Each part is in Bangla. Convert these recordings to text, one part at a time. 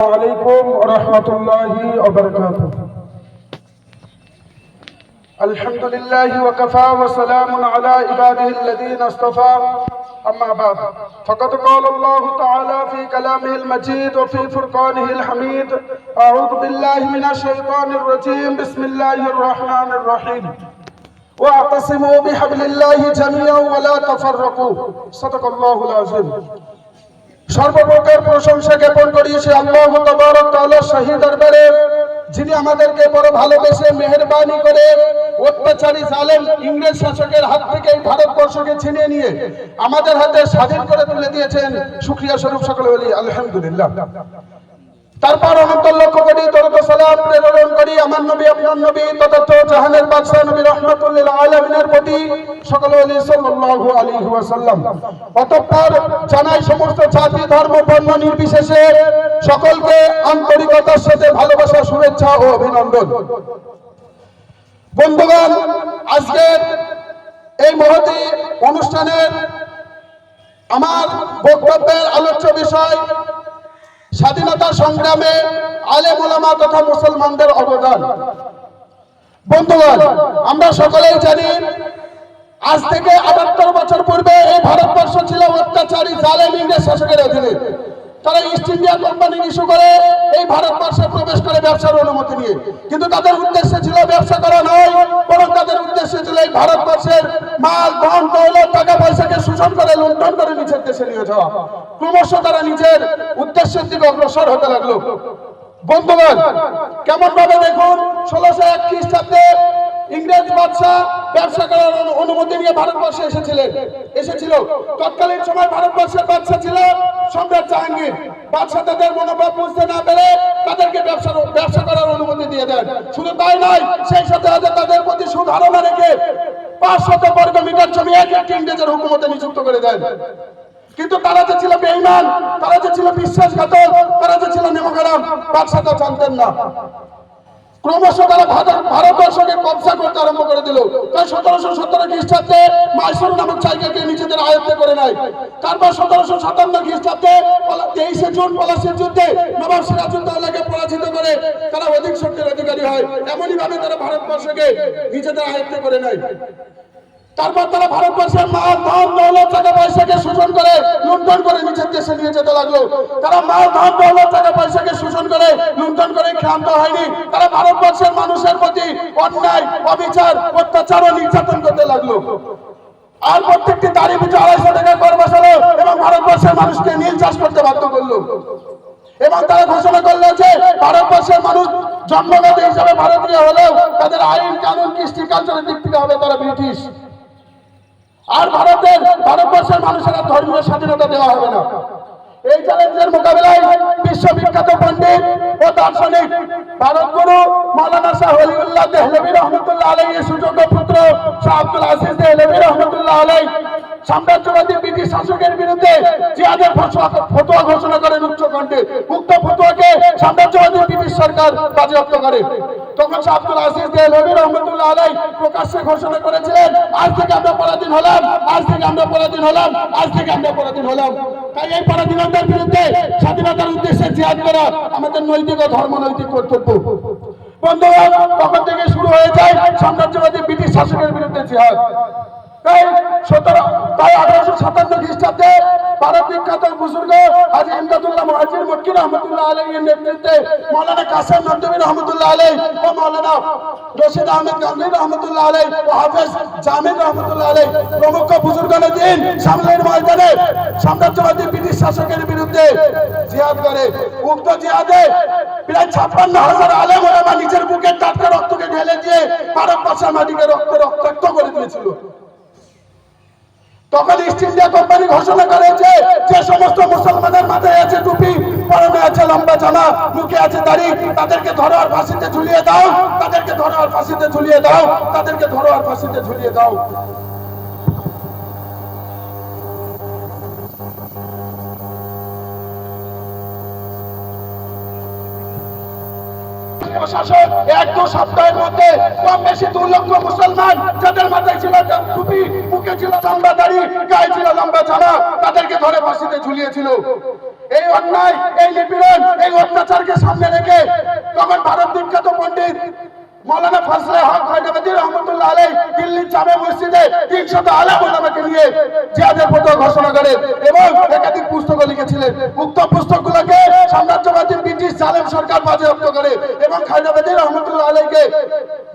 عليكم ورحمة الله وبركاته. الحمد لله وكفى وسلام على عباده الذين اصطفى. أما بعد فقد قال الله تعالى في كلامه المجيد وفي فرقانه الحميد أعوذ بالله من الشيطان الرجيم. بسم الله الرحمن الرحيم. واعتصموا بحبل الله جميعا ولا تفرقوا. صدق الله العظيم. সর্বপ্রকার প্রশংসা জ্ঞাপন করি, সে আল্লাহ তাআলা শাহী দরবারে, যিনি আমাদেরকে বড় ভালোবেসে মেহরবানি করে অত্যাচারী জালেম ইংরেজ শাসকের হাত থেকে ভারতবর্ষকে ছিনিয়ে নিয়ে আমাদের হাতে স্বাধীন করে তুলে দিয়েছেন। সুক্রিয়া স্বরূপ সকলে বলি, আলহামদুলিল্লাহ। তারপর অনন্ত লক্ষ কোটি দরুদ সালাম প্রেরণ করি আমার নবী, আপনার নবী তথার্থ জাহানের বাদশাহ নবী রহমাতুল্লিল আলামিনের প্রতি সকল আলী সাল্লাল্লাহু আলাইহি ওয়াসাল্লাম। অতঃপর জানাই সমস্ত জাতি, ধর্ম, বর্ণ নির্বিশেষে সকলকে আন্তরিকতার সাথে ভালোবাসা, শুভেচ্ছা ও অভিনন্দন। বন্ধুগণ আজকের এই মহতি অনুষ্ঠানের আমার বক্তব্যের আলোচ্য বিষয় স্বাধীনতা সংগ্রামে আলে মোলামা তথা মুসলমানদের অবদান। বন্ধুগণ, আমরা সকলেই জানি, আজ থেকে আটাত্তর বছর পূর্বে এই ভারতবর্ষ ছিল অত্যাচারী, জালেম, ইংরেজ শাসকের অধীনে। তারা ইস্ট ইন্ডিয়া কোম্পানি ইস্যু করে, এই ভারতবর্ষে প্রবেশ করে ব্যবসার অনুমতি নিয়ে। কিন্তু তাদের উদ্দেশ্য ছিল ব্যবসা করা নয়, বরং তাদের উদ্দেশ্য ছিল এই ভারতবর্ষের মাল, ধন, দৌলত টাকা পয়সাকে শোষণ করে লুণ্ঠন করে নিজের দেশে নিয়ে যাওয়া। ক্রমশ তারা নিজের উদ্দেশ্যের দিকে অগ্রসর হতে লাগল। বন্ধুগণ কেমন ভাবে দেখুন, ষোলোশো এক খ্রিস্টাব্দে ইংরেজ বাদশাহ ব্যবসা করার অনুমতি নিয়ে ভারতবর্ষে এসেছিলেন। এসেছিল। তৎকালীন সময় ভারতবর্ষের বাদশাহ ছিল সম্রাট জাহাঙ্গীর। বাদশাহ তাদের মনোভাব বুঝতে না পেরে তাদেরকে ব্যবসা ব্যবসা করার অনুমতি দিয়ে দেন। শুধু তাই নয়, সেই সাথে সাথে তাদের প্রতি সুধারণা রেখে পাঁচশত বর্গ মিটার জমি এক একটি ইংরেজের হুকুমতে নিযুক্ত করে দেন। কিন্তু তারা যে ছিল বেঈমান, তারা যে ছিল বিশ্বাসঘাতক, তারা যে ছিল নেমোগ্রাম বাদশাহ তা জানতেন না। ক্রমশ তারা ভারত- ভারতবর্ষকে কবসা করতে আরম্ভ করে দিল। তাই সতেরোশো সতেরো খ্রিস্টাব্দে মাইসুর নামক জায়গাকে নিজেদের আয়ত্তে করে নেয়। তারপর সতেরোশো সাতান্ন খ্রিস্টাব্দে তেইশে জুন পলাশির যুদ্ধে নবাব সিরাজুদ্দৌলাকে পরাজিত করে তারা অধিক শক্তির অধিকারী হয়। এমনই ভাবে তারা ভারতবর্ষকে নিজেদের আয়ত্তে করে নেয়। তারপর তারা ভারতবর্ষের মাল ধন দৌলত টাকা পয়সাকে শোষণ করে লুণ্ঠন করে নিজের দেশে নিয়ে যেতে লাগল। তারা মাল ধন দৌলত টাকা পয়সাকে শোষণ করে লুণ্ঠন করে ক্ষান্ত হয়নি। তারা ভারতবর্ষের মানুষের প্রতি অন্যায়, অবিচার, অত্যাচার ও নির্যাতন করতে লাগল। আর প্রত্যেকটি দাড়ি পিছু আড়াইশো টাকা কর বসালো এবং ভারতবর্ষের মানুষকে নীল চাষ করতে বাধ্য করল। এবং তারা ঘোষণা করল যে ভারতবর্ষের মানুষ জন্মগত হিসাবে ভারতীয় হলেও তাদের আইন, কানুন, কৃষ্টি, কালচারের দিক থেকে হবে তারা ব্রিটিশ। আর ভারতের, ভারতবর্ষের মানুষেরা ধর্মীয় স্বাধীনতা দেওয়া হবে না। এই চ্যালেঞ্জের মোকাবেলায় বিশ্ববিখ্যাত পণ্ডিত ও দার্শনিক ভারতগুরু মৌলানা শাহ হলিউল্লাহ দেহলবী রহমতুল্লাহ আলাই সুযোগ্য পুত্র শাহ আব্দুল আসিস দেহলবী রহমতুল্লাহ আলাই সাম্রাজ্যবাদী ব্রিটিশ শাসকের বিরুদ্ধে জিহাদের ফতোয়া- ঘোষণা করেন উচ্চ কণ্ঠে উক্ত ফতোয়াকে সাম্রাজ্যবাদী ব্রিটিশ সরকার বাজেয়াপ্ত করে। তখন শাহ আব্দুল আজিজ দেহলবী রহমতুল্লাহ আলাই প্রকাশ্যে ঘোষণা করেছিলেন, আজ থেকে আমরা পরাধীন হলাম, আজ থেকে আমরা পরাধীন হলাম, আজ থেকে আমরা পরাধীন হলাম। তাই এই পরাধীনতার বিরুদ্ধে স্বাধীনতার উদ্দেশ্যে জিহাদ করা আমাদের নৈতিক ও ধর্মনৈতিক কর্তব্য। বন্ধুরা তখন থেকে শুরু হয়ে যায় সাম্রাজ্যবাদী ব্রিটিশ শাসকের বিরুদ্ধে জিহাদ। সাম্রাজ্যবাদী ব্রিটিশ শাসকের বিরুদ্ধে জিহাদ করে। উক্ত জিহাদে প্রায় ছাপ্পান্ন হাজার আলেম নিজের বুকের টাটকা রক্তকে ঢেলে দিয়ে ভারতবর্ষের মাটিকে রক্ত রক্তাক্ত করে দিয়েছিল। তখন ইস্ট ইন্ডিয়া কোম্পানি ঘোষণা করেছে যে সমস্ত মুসলমানের মাথায় আছে টুপি, পরনে আছে লম্বা জামা, মুখে আছে দাড়ি। তাদেরকে ধরো আর ফাঁসিতে ঝুলিয়ে দাও, তাদেরকে ধরো আর ফাঁসিতে ঝুলিয়ে দাও, তাদেরকে ধরো আর ফাঁসিতে ঝুলিয়ে দাও। এক দু সপ্তাহের মধ্যে কম বেশি দু লক্ষ মুসলমান যাদের মাথায় ছিল টুপি ছিল লম্বা দাড়ি, গায়ে ছিল লম্বা জামা, তাদেরকে ধরে ঝুলিয়েছিল। এই অন্যায়, এই নিপীড়ন, এই অত্যাচারকে সামনে রেখে তখন ভারত বিখ্যাত পণ্ডিত মৌলানা হক রহমতুল্লাহ আলাই দিল্লির জামে মসজিদে তিনশত নিয়ে ফতোয়া ঘোষণা করেন এবং একাধিক পুস্তক লিখেছিলেন। উক্ত সাম্রাজ্যবাদী ব্রিটিশ জালেম সরকার বাজেয়াপ্ত করে এবং হায়দ্রাবাদী রহমতুল্লাহ আলাইকে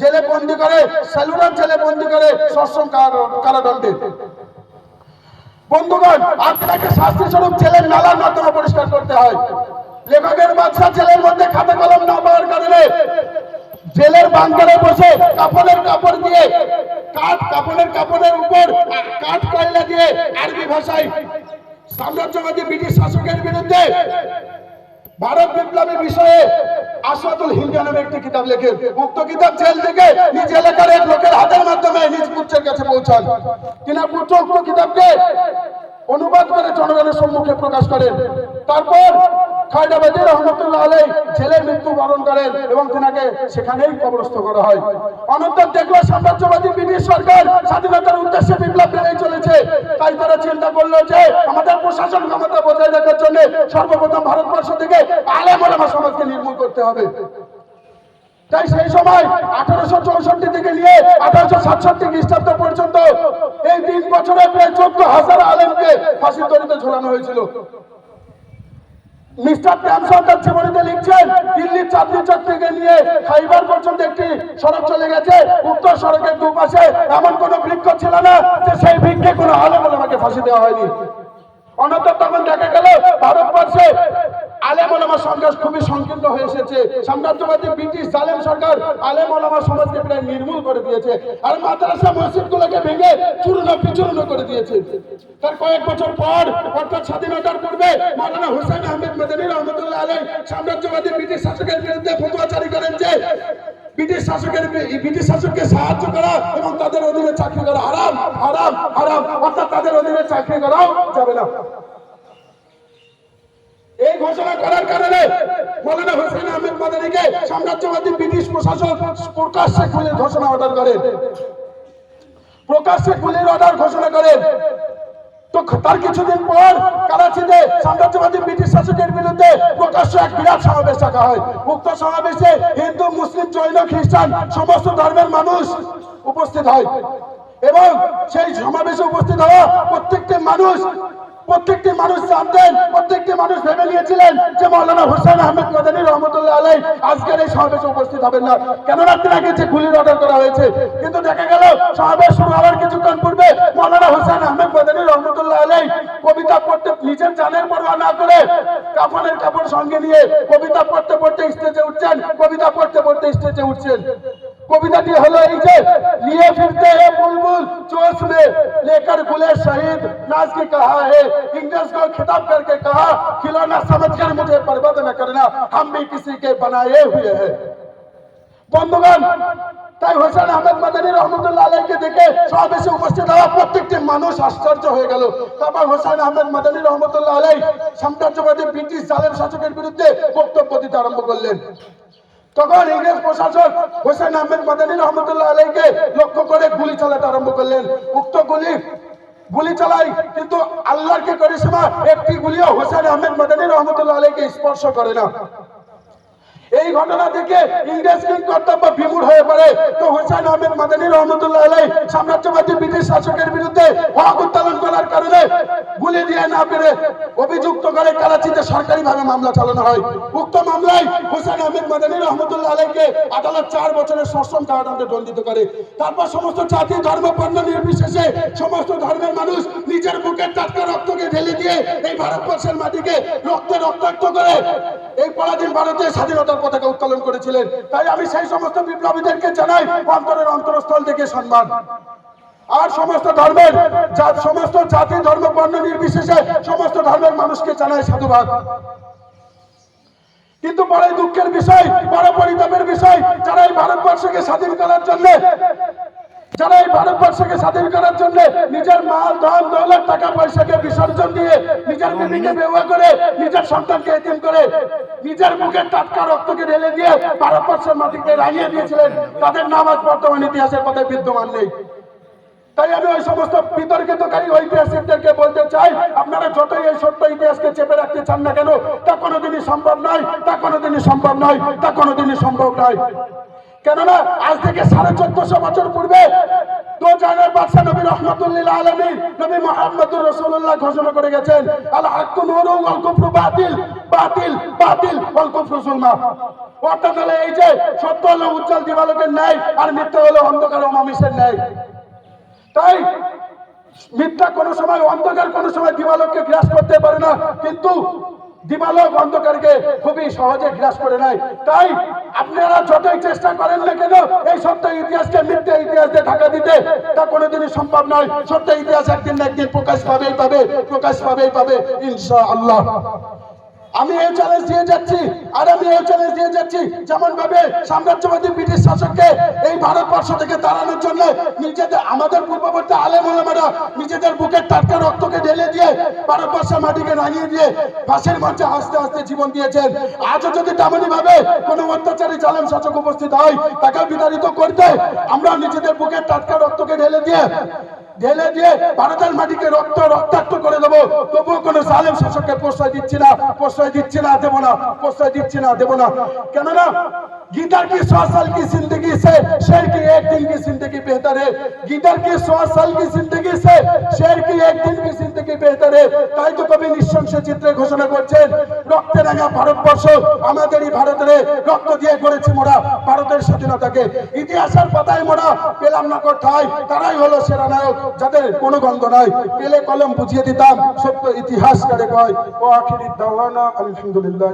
জেলে বন্দি করে, সেলুলার জেলে বন্দি করে সশ্রম কারাদণ্ডে। বন্ধুগণ, আপনাকে শাস্তি স্বরূপ জেলের নালার মাধ্যমে পরিষ্কার করতে হয়। লেখকের বাচ্চা জেলের মধ্যে খাতা কলম না পাওয়ার কারণে জেলের বাঙ্কারে বসে কাপড়ের কাপড় দিয়ে কাঠ, কাপড়ের কাপড়ের উপর কাঠ কয়লা দিয়ে আরবি ভাষায় সাম্রাজ্যবাদী ব্রিটিশ শাসকের বিরুদ্ধে ভারত বিপ্লবী বিষয়ে আসাদুল হিন্দা নামে একটি কিতাব লেখেন। উক্ত কিতাব জেল থেকে নিজ এলাকার এক লোকের হাতের মাধ্যমে নিজ পুত্রের কাছে পৌঁছান। কিনা পুত্র উক্ত কিতাবকে অনুবাদ করে জনগণের সম্মুখে প্রকাশ করেন। তারপর খায়দাবাদী রহমতুল্লাহ আলাই জেলে মৃত্যুবরণ করেন এবং তেনাকে সেখানেই কবরস্থ করা হয়। অনন্তর দেখল সাম্রাজ্যবাদী ব্রিটিশ সরকার স্বাধীনতার উদ্দেশ্যে বিপ্লব বেড়ে চলেছে। তাই তারা চিন্তা করল যে আমাদের প্রশাসন ক্ষমতা বজায় রাখার জন্য সর্বপ্রথম ভারতবর্ষ থেকে আলেম সমাজকে নির্মূল করতে হবে। তাই সেই সময় আঠারোশো চৌষট্টি থেকে নিয়ে আঠারোশো সাতষট্টি খ্রিস্টাব্দ পর্যন্ত এই তিন বছরে প্রায় চোদ্দ হাজার আলেমকে ফাঁসির দড়িতে ঝোলানো হয়েছিল। মিস্টার তার জীবনীতে লিখছেন, দিল্লির চাঁদনি চক থেকে নিয়ে খাইবার পর্যন্ত একটি সড়ক চলে গেছে। উত্তর সড়কের দুপাশে এমন কোনো বৃক্ষ ছিল না যে সেই বৃক্ষে কোনো আলেম আমাকে ফাঁসি দেওয়া হয়নি। অনন্তর তখন দেখা গেল ভারতবর্ষে আলেম ওলামার সংখ্যা খুবই সংকীর্ণ হয়ে এসেছে। সাম্রাজ্যবাদী ব্রিটিশ জালেম সরকার আলেম ওলামার সমাজকে প্রায় নির্মূল করে দিয়েছে আর মাদ্রাসা মসজিদগুলোকে ভেঙে চূর্ণ বিচূর্ণ করে দিয়েছে। তার কয়েক বছর পর, অর্থাৎ স্বাধীনতার পূর্বে মাওলানা হুসেন আহমেদ মেদানী রহমতুল্লাহ আলাই সাম্রাজ্যবাদী ব্রিটিশ শাসকের বিরুদ্ধে ফতোয়া জারি করেন যে ব্রিটিশ শাসকের ব্রিটিশ শাসককে সাহায্য করা এবং তাদের অধীনে চাকরি করা হারাম হারাম হারাম। অর্থাৎ তাদের অধীনে চাকরি করাও যাবে না। এই ঘোষণা করার কারণে মৌলানা হোসেন আহমেদ মাদানিকে সাম্রাজ্যবাদী ব্রিটিশ প্রশাসন প্রকাশ্যে খুলির ঘোষণা অর্ডার করেন। প্রকাশ্যে খুলির অর্ডার ঘোষণা করেন। তো তার কিছুদিন পর করাচিতে সাম্রাজ্যবাদী ব্রিটিশ শাসকের বিরুদ্ধে প্রকাশ্য এক বিরাট সমাবেশ রাখা হয়। উক্ত সমাবেশে হিন্দু, মুসলিম, জৈন, খ্রিস্টান সমস্ত ধর্মের মানুষ উপস্থিত হয়। এবং সেই সমাবেশে উপস্থিত হওয়া প্রত্যেকটি মানুষ প্রত্যেকটি মানুষ জানতেন, প্রত্যেকটি মানুষ ভেবে নিয়েছিলেন যে মৌলানা হোসেন আহমেদ মাদানী রহমতুল্লাহ আলাই আজকের এই সমাবেশে উপস্থিত হবেন না। কেন রাত্রে আগে যে গুলির অর্ডার করা হয়েছে, কিন্তু দেখা গেল সমাবেশ শুরু হওয়ার কিছুক্ষণ পূর্বে মৌলানা হোসেন আহমেদ মাদানী রহমতুল্লাহ আলাই কবিতা পড়তে, নিজের জানের পরোয়া না করে কাফনের কাপড় সঙ্গে নিয়ে কবিতা পড়তে পড়তে স্টেজে উঠছেন, কবিতা পড়তে পড়তে স্টেজে উঠছেন। কবিতাটি হলো এই যে, নিয়ে ফিরতে लेकर गुले शहीद नाज की कहा है इंग्लिश को खिताब करके कहा खिलौना समझकर मुझे बर्बाद न करना हम भी किसी के बनाए हुए हैं বন্ধুগণ তাই হোসেন আহমেদ মাদানী রহমতুল্লাহ আলাইকে দেখে সমাবেশে উপস্থিত হওয়া প্রত্যেকটি মানুষ আশ্চর্য হয়ে গেল তারপর হোসেন আহমেদ মাদানী রহমতুল্লাহ আলাই সাম্রাজ্যবাদী ব্রিটিশ জালেম শাসকের বিরুদ্ধে বক্তব্য দিতে আরম্ভ করলেন তখন ইংরেজ প্রশাসক হোসেন আহমেদ মাদানী রহমতুল্লাহ আলাইকে লক্ষ্য করে গুলি চালাতে আরম্ভ করলেন উক্ত গুলি গুলি চালাই, কিন্তু আল্লাহর কে করিসমা একটি গুলিও হোসেন আহমেদ মাদানী রহমতুল্লাহ আলাইকে স্পর্শ করে না। এই ঘটনা থেকে ইংরেজ কিং কর্তব্য বিমূঢ় হয়ে পড়ে। তো হোসেন আহমেদ মাদানী রহমতুল্লাহ আলাই সাম্রাজ্যবাদী ব্রিটিশ শাসকের বিরুদ্ধে হক উত্তোলন করার কারণে গুলি দিয়ে না পেরে অভিযুক্ত করে করাচিতে সরকারি ভাবে মামলা চালানো হয়। উক্ত মামলায় হোসেন আহমেদ মাদানী রহমতুল্লাহ আলাইকে আদালত চার বছরের সশ্রম কারাদণ্ডে দণ্ডিত করে। তারপর সমস্ত জাতি, ধর্ম বর্ণ নির্বিশেষে সমস্ত ধর্মের মানুষ নিজের বুকের টাটকা রক্তকে ঢেলে দিয়ে এই ভারতবর্ষের মাটিকে রক্তে রক্তাক্ত করে এই পরাধীন ভারতের স্বাধীনতার পতাকা উত্তোলন করেছিলেন। তাই আমি সেই সমস্ত বিপ্লবীদেরকে জানাই, অন্তরের অন্তরস্থল থেকে সম্মান আর সমস্ত ধর্মের সমস্ত জাতি, ধর্ম, বর্ণ নির্বিশেষে সমস্ত ধর্মের মানুষকে জানাই সাধুবাদ। কিন্তু বড় দুঃখের বিষয়, বড় পরিতাপের বিষয়, যারা এই ভারতবর্ষকে স্বাধীন করার জন্য যারা এই ভারতবর্ষকে স্বাধীন করার জন্য নিজের মাল, ধন, দৌলত টাকা পয়সাকে বিসর্জন দিয়ে নিজের বিবিকে বিবাহ করে নিজের সন্তানকে এতিম করে নিজের মুখের টাটকা রক্তকে ঢেলে দিয়ে ভারতবর্ষের মাটিকে রাঙিয়ে দিয়েছিলেন, তাদের নাম আজ বর্তমান ইতিহাসের পথে বিদ্যমান নেই। তাই আমি ওই সমস্ত বিতর্কিতকারী ঐতিহাসিকদেরকে বলতে চাই, আপনারা যতই এই সত্য ইতিহাসকে চেপে রাখতে চান না কেন, তা কোনোদিনই সম্ভব নয়, তা কোনোদিনই সম্ভব নয়, তা কোনোদিনই সম্ভব নয়। কেননা আজ থেকে সাড়ে চোদ্দশো বছর পূর্বে দো আলমী নবী রসুল্লাহ ঘোষণা করে গেছেন, আল হাক্কু নুরু ওয়াল বাতিল বাতিল বাতিল এই যে উজ্জ্বল ন্যায় আর মিথ্যা হলো, অন্ধকার ন্যায়। তাই মিথ্যা কোনো সময়, অন্ধকার কোনো সময় দিবালোককে গ্রাস করতে পারে না, কিন্তু দিবালোক অন্ধকারকে খুবই সহজে গ্রাস করে নেয়। তাই আপনারা যতই চেষ্টা করেন না কেন, এই সত্য ইতিহাসকে মিথ্যে ইতিহাস দিয়ে ঢাকা দিতে, তা কোনোদিনই সম্ভব নয়। সত্য ইতিহাস একদিন না একদিন প্রকাশ পাবেই পাবে, প্রকাশ পাবেই পাবে ইনশা আল্লাহ আমি এই চ্যালেঞ্জ দিয়ে যাচ্ছি, আর আমি এই চ্যালেঞ্জ দিয়ে যাচ্ছি যেমন ভাবে সাম্রাজ্যবাদী ব্রিটিশ শাসককে এই ভারতবর্ষ থেকে তাড়ানোর জন্য নিজেদের, আমাদের পূর্ববর্তী আলেম ওলামারা নিজেদের বুকের টাটকা রক্তকে ঢেলে দিয়ে ভারতবর্ষের মাটিকে রাঙিয়ে দিয়ে ফাঁসির মঞ্চে হাসতে হাসতে জীবন দিয়েছেন। আজও যদি তেমনই ভাবে কোনো অত্যাচারী জালেম শাসক উপস্থিত হয় তাকে বিতাড়িত করতে আমরা নিজেদের বুকের টাটকা রক্তকে ঢেলে দিয়ে ঢেলে দিয়ে ভারতের মাটিকে রক্ত রক্তাক্ত করে দেবো তবুও কোনো সালেম শাসককে প্রশ্রয় দিচ্ছি না প্রশ্রয় দিচ্ছি না দেবো না প্রশ্রয় দিচ্ছি না দেবো না কেননা गीदड़ की सौ साल की जिंदगी से शेर की एक दिन की जिंदगी बेहतर है गीदड़ की सौ साल की जिंदगी से शेर की एक दिन की जिंदगी বেহতরে তাই তো কবি নিঃশংস চিত্রে ঘোষণা করছেন, রক্তের রাঙা ভারতবর্ষ আমাদেরই ভারতের রক্ত দিয়ে গড়েছি মোরা, ভারতের স্বাধীনতাকে। ইতিহাসের পাতায় মোরা পেলাম না কোথায়, তারাই হলো সেরা নায়ক, যাদের কোনো গন্ধ নাই। পেলে কলম বুঝিয়ে দিতাম, সত্য ইতিহাস কারে কয়। ও আখিরি দাওয়ানা, আলহামদুলিল্লাহ।